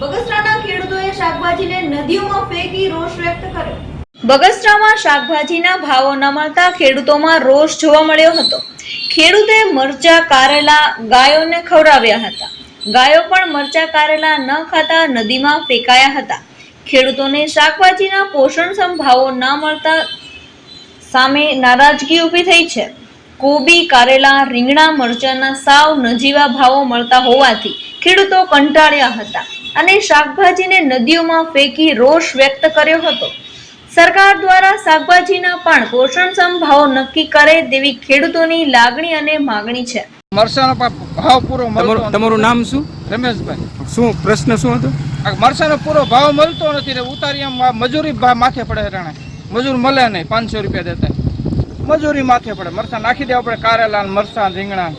બગસરાના ખેડૂતોએ શાકભાજીને નદીઓમાં ફેંકી રોષ વ્યક્ત કર્યો. બગસરામાં શાકભાજીના ભાવો ન મળતા ખેડૂતોમાં રોષ જોવા મળ્યો હતો. ખેડૂતે મરચા, કારેલા, ગાયોને ખવડાવ્યા હતા. ગાયો પણ મરચા, કારેલા ન ખાતા નદીમાં ફેંકાયા હતા. ખેડૂતોને શાકભાજીના પોષણક્ષમ ભાવો ન મળતા સામે નારાજગી ઊભી થઈ છે. કોબી, કારેલા, રીંગણા, મરચાના સાવ નજીવા ભાવો મળતા હોવાથી ખેડૂતો કંટાળ્યા હતા. અને શાકભાજીને નદીઓમાં ફેંકી રોષ વ્યક્ત કર્યો હતો. સરકાર દ્વારા શાકભાજીના પણ પોષણક્ષમ ભાવ નક્કી કરે તેવી ખેડૂતોની લાગણી અને માગણી છે. મરસાનો ભાવ પૂરો તમારું નામ શું? રમેશભાઈ. શું પ્રશ્ન શું હતો? મરસાનો પૂરો ભાવ મળતો નથી ને ઉતારી મજૂરી ભાવ માથે પડે હેરાણે. મજૂર મળે નહીં પાંચસો રૂપિયા દેતા. મજૂરી માથે પડે. મરસા નાખી દેવા પડે કારેલા મરસા રીંગણા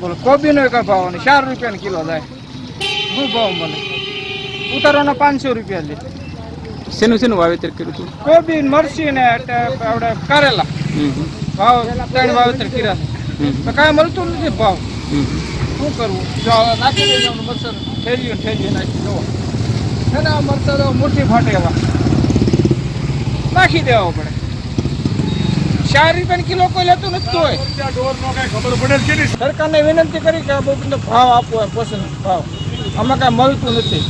બોલો કોબીનો એક ભાવ ચાર રૂપિયા કિલો જાય શું ભાવ મળે ઉતારવાના પાંચસો રૂપિયા લે. શેનું શેનું વાવેતર કર્યું હતું? કોબી મરસી ને આપણે કારેલા. ભાવ ત્રણ વાવેતર કર્યા છે. તો કાંઈ મળતું નથી ભાવ. શું કરવું? જો નાખી દઈએ મરચાં. ઠેરીઓ ઠેરીઓ નાખી દો એને આ મરચાં તો ફાટે એવા નાખી દેવા પડે. ચાર રૂપિયા કિલો કોઈ લેતું નથી કોઈ સરકારને વિનંતી કરી કે આ બધું ભાવ આપવો પસંદ ભાવ. આમાં કાંઈ મળતું નથી.